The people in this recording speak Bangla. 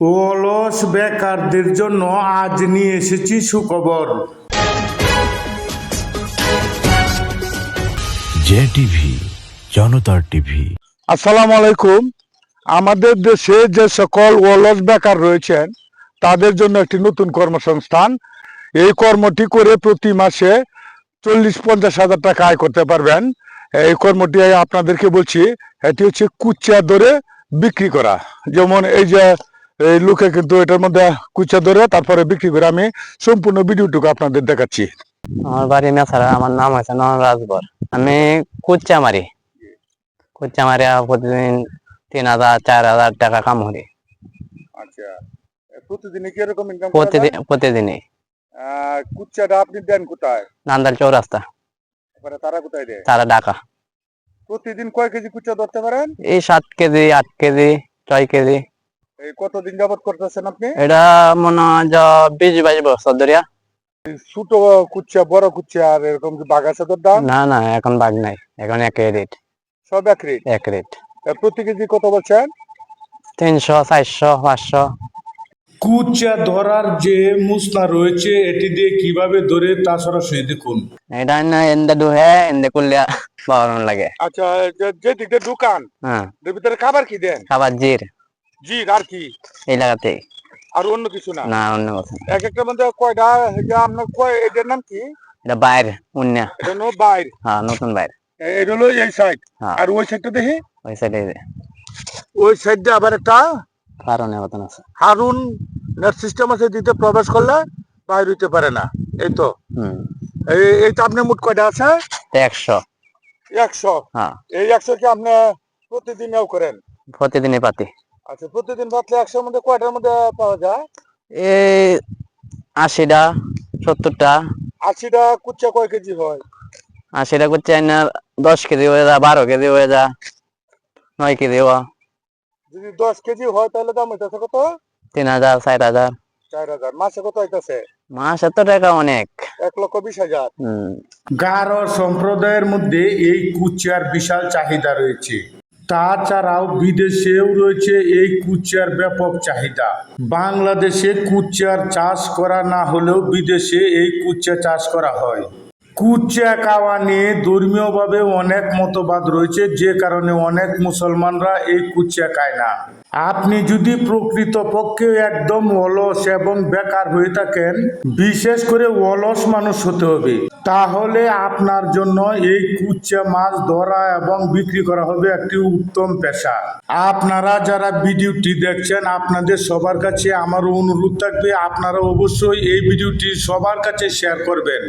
অলস বেকারদের জন্য আজ নিয়ে এসেছি সুখবর। জে টিভি জনতার টিভি। আসসালামু আলাইকুম। আমাদের দেশে যে সকল অলস বেকার রয়েছেন তাদের জন্য একটি নতুন কর্মসংস্থান। এই কর্মটি করে প্রতি মাসে চল্লিশ পঞ্চাশ হাজার টাকা আয় করতে পারবেন। এই কর্মটি আপনাদেরকে বলছি এটি হচ্ছে কুচা ধরে বিক্রি করা। যেমন এই যে এই লোকে কিন্তু এটার মধ্যে কুচা ধরে তারপরে বিক্রি করে আমি সম্পূর্ণ ভিডিওটুকু আপনাদের দেখাচ্ছি। আমার বাড়ি মেছাড়া আমার নাম হচ্ছে নয়ন রাজবর আমি কুচ্চা মারি। কুচা মারি প্রতিদিন তিন হাজার চার হাজার টাকা কাম করি আচ্ছা প্রতিদিন প্রতিদিনই। কুচাটা আপনি দেন কোথায়? নান্দাল চৌরাস্তা। তারা কোথায় দেয়? তারা ডাকা প্রতিদিন কয় কেজি কুচা ধরতে পারেন? এই সাত কেজি আট কেজি ছয় কেজি। কতদিন যাবত করতেছেন আপনি? এটা মনে হয় যে বিশ বাইশ বছর ধরিয়া ছোট কুচা বড় কুচা আর এরকম কি বাঘ আছে তোর দাম না না এখন বাঘ নাই এখন এক রেট। সব এক রেট? এক রেট। প্রতি কেজি কত বলছেন? তিনশো চারশো পাঁচশো। কুচা ধরার যে মুসনা রয়েছে এটি দিয়ে কীভাবে ধরে তা সরাসরি দেখুন। এটা না এন্দে ডুহে এন্দে করলে বাড়ানো লাগে। আচ্ছা যে- দিকটা দোকান হ্যাঁ। ভিতরে খাবার কি দেন? খাবার জির। জি আর কি? এই জায়গাতে। আর অন্য কিছু না? না অন্য কথা এক একটা মধ্যে কয়টা এটা আপনার কয় এটার নাম কি? এটা বাইর অন্য এটা বাইর। হ্যাঁ নতুন বাইর। এটা হলো এই সাইড হ্যাঁ। আর ওই সাইডটা দেখি? ওই সাইডে ওই সাইডটা আবার একটা? কারণে মতন আছে। হারুন সিস্টেম আছে দিতে প্রবেশ করলে বাইর হইতে পারে না। এই তো। হুম। এই তো আপনার মোট কয়টা আছে? একশো। একশো? হ্যাঁ। এই একশো কি আপনি প্রতিদিন এও করেন? প্রতিদিনই পাতি। আচ্ছা প্রতিদিন বাতলে একশোর মধ্যে কয়টার মধ্যে পাওয়া যায়? এই আশিটা সত্তরটা। আশিটা কুচ্চা কয় কেজি হয়? আশিটা করছে না দশ কেজি হয়ে যা বারো কেজি হয়ে যা নয় কেজি হওয়া যদি দশ কেজি হয় তাহলে দাম হইতেছে কত? তিন হাজার চার হাজার। চার হাজার। মাসে কত হইতেছে? মাস এত টাকা অনেক। এক লক্ষ বিশ হাজার। গারো সম্প্রদায়ের মধ্যে এই কুচার বিশাল চাহিদা রয়েছে। তাছাড়াও বিদেশেও রয়েছে এই কুচার ব্যাপক চাহিদা। বাংলাদেশে কুচার চাষ করা না হলেও বিদেশে এই কুচা চাষ করা হয়। কুচা খাওয়া নিয়ে ধর্মীয়ভাবে অনেক মতবাদ রয়েছে, যে কারণে অনেক মুসলমানরা এই কুচা খায় না। আপনি যদি প্রকৃতপক্ষে একদম অলস এবং বেকার হয়ে থাকেন, বিশেষ করে অলস মানুষ হতে হবে, তাহলে আপনার জন্য এই কুচা মাছ ধরা এবং বিক্রি করা হবে একটি উত্তম পেশা। আপনারা যারা ভিডিওটি দেখছেন, আপনাদের সবার কাছে আমার অনুরোধ থাকবে, আপনারা অবশ্যই এই ভিডিওটি সবার কাছে শেয়ার করবেন।